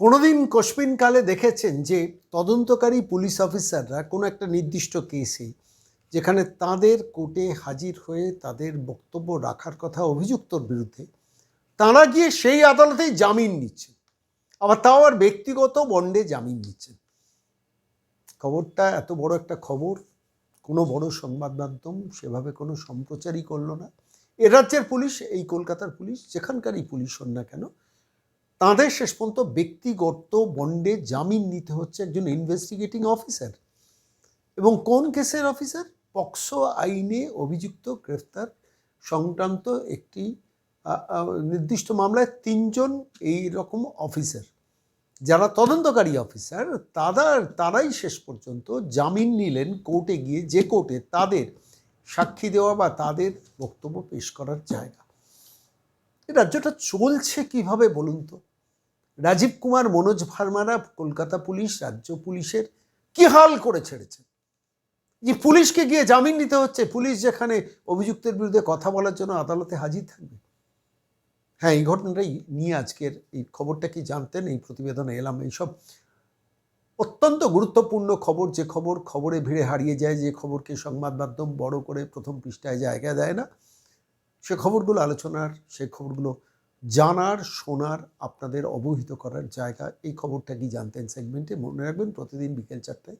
কোনোদিন কালে দেখেছেন যে তদন্তকারী পুলিশ অফিসাররা কোনো একটা নির্দিষ্ট কেসে, যেখানে তাদের কোর্টে হাজির হয়ে তাদের বক্তব্য রাখার কথা অভিযুক্তর বিরুদ্ধে, তাঁরা গিয়ে সেই আদালতেই জামিন নিচ্ছেন। আবার তাও আর ব্যক্তিগত বন্ডে জামিন নিচ্ছেন। খবরটা এত বড় একটা খবর, কোনো বড় সংবাদ মাধ্যম সেভাবে কোনো সম্প্রচারই করল না। এ রাজ্যের পুলিশ, এই কলকাতার পুলিশ, যেখানকারই পুলিশ হন না কেন তাঁদের শেষ পর্যন্ত ব্যক্তিগত বন্ডে জামিন নিতে হচ্ছে একজন ইনভেস্টিগেটিং অফিসার এবং কোন কেসের অফিসার পক্সো আইনে অভিযুক্ত গ্রেফতার সংক্রান্ত একটি নির্দিষ্ট মামলায় তিনজন এই রকম অফিসার যারা তদন্তকারী অফিসার তারা তারাই শেষ পর্যন্ত জামিন নিলেন কোর্টে গিয়ে যে কোর্টে তাদের সাক্ষী দেওয়া বা তাদের বক্তব্য পেশ করার জায়গা। রাজ্যটা চলছে কীভাবে বলুন তো? রাজীব কুমার, মনোজ ভার্মারা, কলকাতা পুলিশ, রাজ্য পুলিশের কি হাল করে ছেড়েছে? যে পুলিশকে গিয়ে জামিন নিতে হচ্ছে, পুলিশ যেখানে অভিযুক্তের বিরুদ্ধে কথা বলার জন্য আদালতে হাজির থাকবে? হ্যাঁ এই ঘটনাটাই নিয়ে আজকের এই খবরটা কি জানতেন, এই প্রতিবেদনে এলাম। এইসব অত্যন্ত গুরুত্বপূর্ণ খবর, যে খবর খবরে ভিড়ে হারিয়ে যায়, যে খবরকে সংবাদ মাধ্যম বড় করে প্রথম পৃষ্ঠায় জায়গা দেয় না, সে খবরগুলো আলোচনার সেই খবরগুলো জানার, শোনার, আপনাদের অবহিত করার জায়গা, এই খবরটা কি জানতেন সেগমেন্টে মনে রাখবেন প্রতিদিন বিকেল চারটায়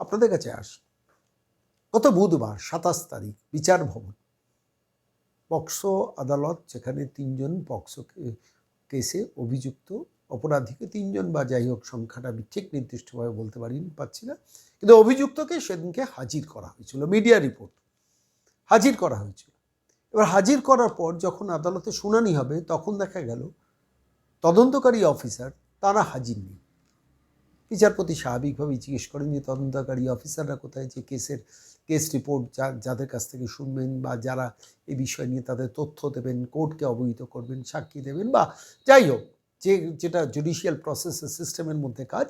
আপনাদের কাছে আস গত বুধবার, সাতাশ তারিখ, বিচার ভবন। পক্সো আদালত, যেখানে তিনজন পক্সো কেসে অভিযুক্ত, অপরাধীকে তিনজন বা যাই হোক সংখ্যাটা আমি ঠিক নির্দিষ্টভাবে বলতে পারি পারছি না। কিন্তু অভিযুক্তকে সেদিনকে হাজির করা হয়েছিল, মিডিয়া রিপোর্ট। হাজির করা হয়েছিল। এবার হাজির করার পর যখন আদালতে শুনানি হবে, তখন দেখা গেল তদন্তকারী অফিসার তারা হাজির নেই। বিচারপতি স্বাভাবিকভাবেই জিজ্ঞেস করেন যে তদন্তকারী অফিসাররা কোথায়, যে কেসের কেস রিপোর্ট যা, যাদের কাছ থেকে শুনবেন বা যারা এই বিষয় নিয়ে তাদের তথ্য দেবেন, কোর্টকে অবহিত করবেন, সাক্ষী দেবেন বা যাই হোক, যে, যেটা জুডিশিয়াল প্রসেসের সিস্টেমের মধ্যে কাজ,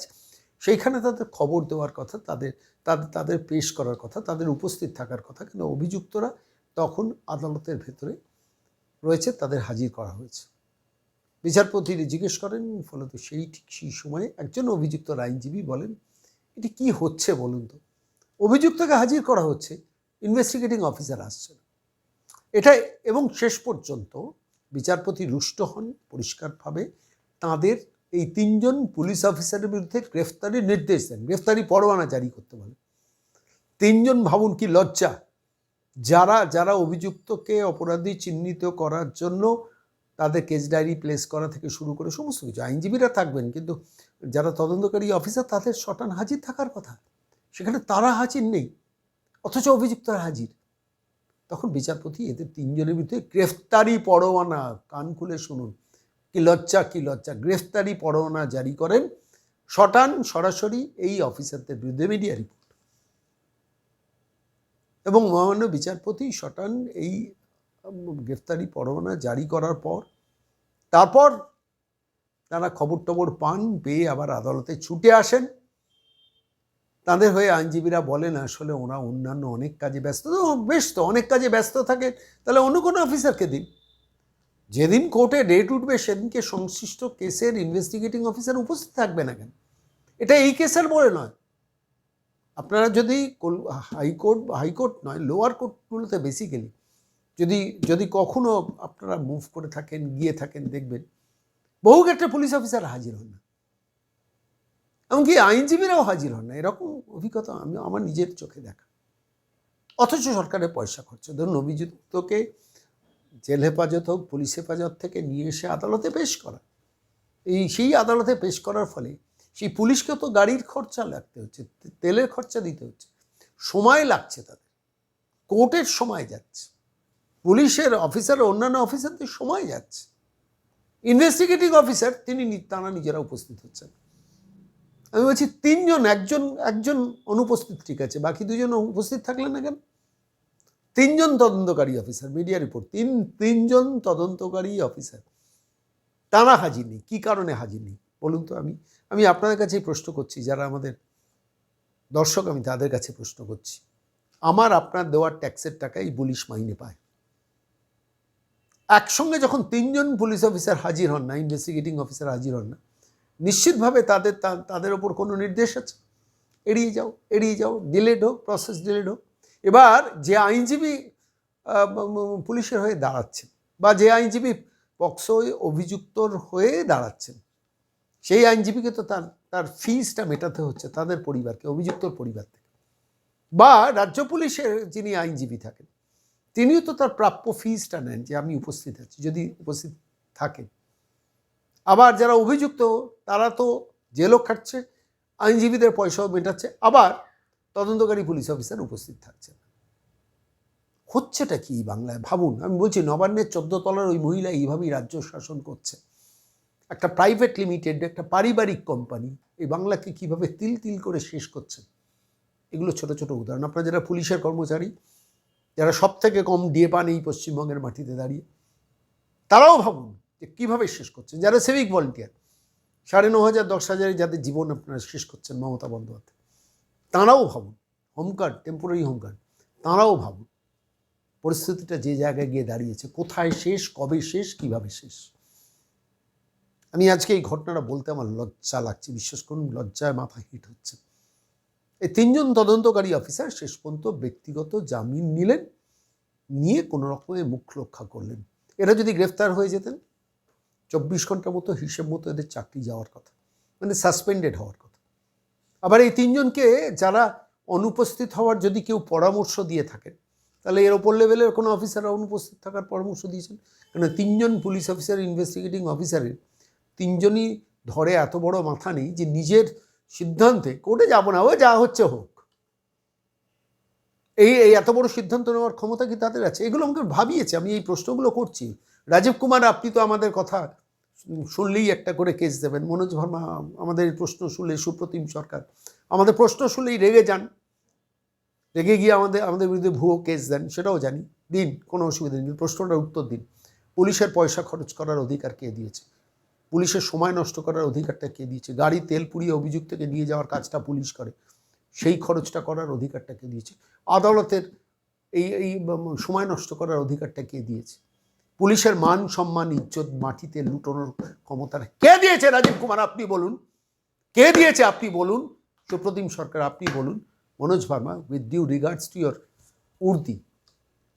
সেইখানে তাদের খবর দেওয়ার কথা, তাদের তাদের তাদের পেশ করার কথা, তাদের উপস্থিত থাকার কথা, কিন্তু অভিযুক্তরা তখন আদালতের ভেতরে রয়েছে, তাদের হাজির করা হয়েছে। বিচারপতি জিজ্ঞেস করেন, ফলত সেই ঠিক সেই সময়ে একজন অভিযুক্ত আইনজীবী বলেন, এটি কি হচ্ছে বলুন তো? অভিযুক্তকে হাজির করা হচ্ছে, ইনভেস্টিগেটিং অফিসার আসছে না। এটা এবং শেষ পর্যন্ত বিচারপতি রুষ্ট হন, পরিষ্কারভাবে তাদের এই তিনজন পুলিশ অফিসারের বিরুদ্ধে গ্রেফতারির নির্দেশ দেন। গ্রেফতারি পরোয়ানা জারি করতে বলেন তিনজন ভাবুন কি লজ্জা যারা যারা অভিযুক্তকে অপরাধী চিহ্নিত করার জন্য তাদের কেস ডায়েরি প্লেস করা থেকে শুরু করে সমস্ত কিছু, আইনজীবীরা থাকবেন, কিন্তু যারা তদন্তকারী অফিসার তাদের শটান হাজির থাকার কথা। সেখানে তারা হাজির নেই, অথচ অভিযুক্তরা হাজির। তখন বিচারপতি এদের তিনজনের বিরুদ্ধে গ্রেফতারি পরোয়ানা, কান খুলে শুনুন, কি লজ্জা কি লজ্জা, গ্রেফতারি পরোয়ানা জারি করেন, শটান সরাসরি এই অফিসারদের বিরুদ্ধে মিডিয়া রিপোর্ট এবং মহামান্য বিচারপতি শটান এই গ্রেফতারি পরোয়ানা জারি করার পর, তারপর তারা খবর টবর পান, পেয়ে আবার আদালতে ছুটে আসেন। তাদের হয়ে আইনজীবীরা বলেন, আসলে ওরা অন্যান্য অনেক কাজে ব্যস্ত। তো বেশ তো, অনেক কাজে ব্যস্ত থাকেন। তাহলে অন্য কোনো অফিসারকে দিন। যেদিন কোর্টে ডেট উঠবে, সেদিনকে সংশ্লিষ্ট কেসের ইনভেস্টিগেটিং অফিসার উপস্থিত থাকবে না কেন? এটা এই কেসের বলে নয়। আপনারা যদি হাইকোর্ট হাইকোর্ট নয়, লোয়ার কোর্টগুলোতে বেসিক্যালি যদি যদি কখনো আপনারা মুভ করে থাকেন, গিয়ে থাকেন, দেখবেন, বহু ক্ষেত্রে পুলিশ অফিসার হাজির হন না। এমনকি আইনজীবীরাও হাজির হন না। এরকম অভিজ্ঞতা আমি, আমার নিজের চোখে দেখা। অথচ সরকারের পয়সা খরচ। ধরুন অভিযুক্তকে জেল হেফাজত হোক, পুলিশ হেফাজত থেকে নিয়ে এসে আদালতে পেশ করা। এই, সেই আদালতে পেশ করার ফলে সেই পুলিশকে তো গাড়ির খরচা লাগতে হচ্ছে, তেলের খরচা দিতে হচ্ছে। সময় লাগছে তাদের। কোর্টের সময় যাচ্ছে। পুলিশের অফিসার, অন্যান্য অফিসারদের সময় যাচ্ছে। ইনভেস্টিগেটিং অফিসার, তিনি তারা নিজেরা উপস্থিত হচ্ছেন। আমি বলছি, তিনজন, একজন একজন অনুপস্থিত ঠিক আছে, বাকি দুজন উপস্থিত থাকলেন না কেন? তিনজন তদন্তকারী অফিসার, মিডিয়া রিপোর্ট, তিন, তিনজন তদন্তকারী অফিসার। তারা হাজির নেই, কী কারণে হাজির নেই? বলুন তো, আমি আমি আপনাদের কাছেই প্রশ্ন করছি, যারা আমাদের দর্শক, আমি তাদের কাছে প্রশ্ন করছি। আমার, আপনার দেওয়ার ট্যাক্সের টাকাই পুলিশ মাইনে পায়। একসঙ্গে যখন তিনজন পুলিশ অফিসার হাজির হন না, ইনভেস্টিগেটিং অফিসার হাজির হন না, নিশ্চিতভাবে তাদের তাদের ওপর কোনো নির্দেশ আছে? এড়িয়ে যাও এড়িয়ে যাও, ডিলেড হোক, প্রসেস ডিলেড হোক। এবার যে আইনজীবী পুলিশের হয়ে দাঁড়াচ্ছেন, বা যে আইনজীবী পক্সোয় অভিযুক্তর হয়ে দাঁড়াচ্ছেন সেই আইনজীবীকে তো তার তার ফিজটা মেটাতে হচ্ছে, তাদের পরিবারকে, অভিযুক্ত পরিবার থেকে। বা রাজ্য পুলিশের যিনি আইনজীবী থাকেন, তিনিও তো তার প্রাপ্য ফিজটা নেন, যে আমি উপস্থিত আছি, যদি উপস্থিত থাকেন। আবার যারা অভিযুক্ত, তারা তো জেলও খাটছে, আইনজীবীদের পয়সাও মেটাচ্ছে, আবার তদন্তকারী পুলিশ অফিসার উপস্থিত থাকছে হচ্ছেটা কি বাংলায়? ভাবুন, আমি বলছি নবান্নের চোদ্দ তলার ওই মহিলা এইভাবেই রাজ্য শাসন করছে। একটা প্রাইভেট লিমিটেড একটা পারিবারিক কোম্পানি এই বাংলাকে কীভাবে তিল তিল করে শেষ করছে? এগুলো ছোট ছোট উদাহরণ। আপনারা যারা পুলিশের কর্মচারী, যারা সব থেকে কম ডিএ পান এই পশ্চিমবঙ্গের মাটিতে দাঁড়িয়ে, তারাও ভাবুন যে কীভাবে শেষ করছেন যারা সিভিক ভলেন্টিয়ার সাড়ে ন হাজার, দশ হাজারে যাদের জীবন আপনারা শেষ করছেন মমতা বন্দ্যোপাধ্যায়, তাঁরাও ভাবুন হোমগার্ড টেম্পোরারি হোমগার্ড তাঁরাও ভাবুন, পরিস্থিতিটা যে জায়গায় গিয়ে দাঁড়িয়েছে, কোথায় শেষ, কবে শেষ, কীভাবে শেষ? আমি আজকে এই ঘটনাটা বলতে আমার লজ্জা লাগছে, বিশ্বাস করুন, লজ্জায় মাথা হিট হচ্ছে। এই তিনজন তদন্তকারী অফিসার শেষ পর্যন্ত ব্যক্তিগত জামিন নিলেন, নিয়ে কোনো রকমের মুখ রক্ষা করলেন। এরা যদি গ্রেফতার হয়ে যেতেন, চব্বিশ ঘণ্টা মতো হিসেব মতো এদের চাকরি যাওয়ার কথা মানে সাসপেন্ডেড হওয়ার কথা। আবার এই তিনজনকে যারা অনুপস্থিত হওয়ার যদি কেউ পরামর্শ দিয়ে থাকেন, তাহলে এর ওপর লেভেলের কোনো অফিসাররা অনুপস্থিত থাকার পরামর্শ দিয়েছেন। কেন তিনজন পুলিশ অফিসার, ইনভেস্টিগেটিং অফিসারের তিনজনই ধরে এত বড় মাথা নেই যে নিজের সিদ্ধান্তে কোর্টে যাব না, ও যা হচ্ছে হোক। এই এই এত বড় সিদ্ধান্ত নেওয়ার ক্ষমতা কি তাদের আছে? এগুলো আমাকে ভাবিয়েছে, আমি এই প্রশ্নগুলো করছি। রাজীব কুমার, আপনি তো আমাদের কথা শুনলেই একটা করে কেস দেবেন। মনোজ ভার্মা, আমাদের প্রশ্ন শুনলে সুপ্রতিম সরকার। আমাদের প্রশ্ন শুনলেই রেগে যান। রেগে গিয়ে আমাদের আমাদের বিরুদ্ধে ভুয়ো কেস দেন, সেটাও জানি। দিন, কোনো অসুবিধা নেই। প্রশ্নটার উত্তর দিন। পুলিশের পয়সা খরচ করার অধিকার কে দিয়েছে? পুলিশের সময় নষ্ট করার অধিকারটা কে দিয়েছে? গাড়ি, তেল পুড়িয়ে অভিযুক্তকে নিয়ে যাওয়ার কাজটা পুলিশ করে। সেই খরচটা করার অধিকারটা কে দিয়েছে? আদালতের এই এই সময় নষ্ট করার অধিকারটা কে দিয়েছে? পুলিশের মান, সম্মান, ইজ্জত মাটিতে লুটোনোর ক্ষমতা কে দিয়েছে রাজীব কুমার? আপনি বলুন। কে দিয়েছে? আপনি বলুন। সুপ্রতিম সরকার, আপনি বলুন। Manoj Verma with due regards to your উর্দি।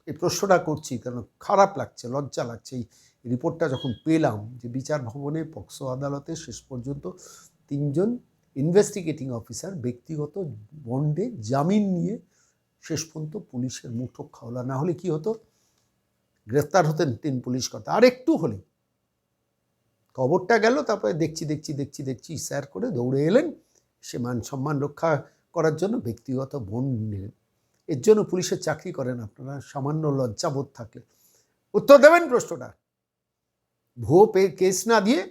এই প্রশ্নটা করছি কেন? খারাপ লাগছে, লজ্জা লাগছে। এই রিপোর্টটা যখন পেলাম যে বিচার ভবনে পক্সো আদালতে শেষ পর্যন্ত তিনজন ইনভেস্টিগেটিং অফিসার, ব্যক্তিগত বন্ডে জামিন নিয়ে শেষ পর্যন্ত পুলিশের মুঠো খাওলা। না হলে কি হতো? গ্রেফতার হতেন তিন পুলিশ কর্তা। আর একটু হলে খবরটা গেল, তারপরে দেখছি দেখছি দেখছি দেখছি, স্যার করে দৌড়ে এলেন। সে মান সম্মান রক্ষা করার জন্য ব্যক্তিগত বন্ড নিলেন। এর জন্য পুলিশের চাকরি করেন আপনারা, সামান্য লজ্জাবোধ থাকলে। উত্তর দেবেন প্রশ্নটা? ভুয়ো পে কেস না দিয়ে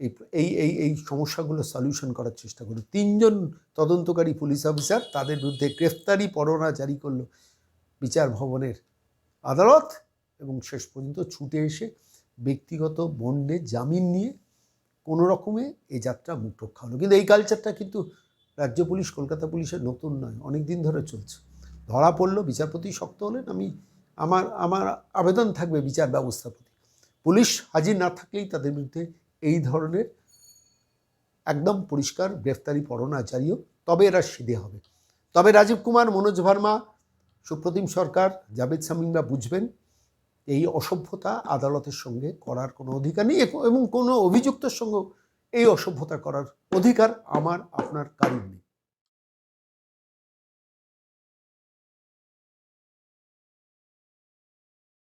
এই এই এই সমস্যাগুলো সলিউশন করার চেষ্টা করুন। তিনজন তদন্তকারী পুলিশ অফিসার তাদের বিরুদ্ধে গ্রেফতারি পরোয়ানা জারি করল বিচার ভবনের আদালত এবং শেষ পর্যন্ত ছুটে এসে ব্যক্তিগত বন্ডে জামিন নিয়ে কোনো রকমে এই যাত্রা মুখ রক্ষা হলো। কিন্তু এই কালচারটা কিন্তু রাজ্য পুলিশ, কলকাতা পুলিশের নতুন নয় অনেক দিন ধরে চলছে। ধরা পড়ল, বিচারপতি শক্ত হলেন, আমি, আমার আমার আবেদন থাকবে বিচার ব্যবস্থার প্রতি পুলিশ হাজির না থাকলেই তাদের বিরুদ্ধে এই ধরনের একদম পরিষ্কার গ্রেফতারি পরোয়ানা জারি তবে এরা সিধে হবে। তবে রাজীব কুমার, মনোজ ভার্মা, সুপ্রতিম সরকার, জাভেদ সামিমরা বুঝবেন এই অসভ্যতা আদালতের সঙ্গে করার কোনো অধিকার নেই এবং কোনো অভিযুক্তের সঙ্গে এই অসভ্যতা করার অধিকার আমার, আপনার কারণ নেই।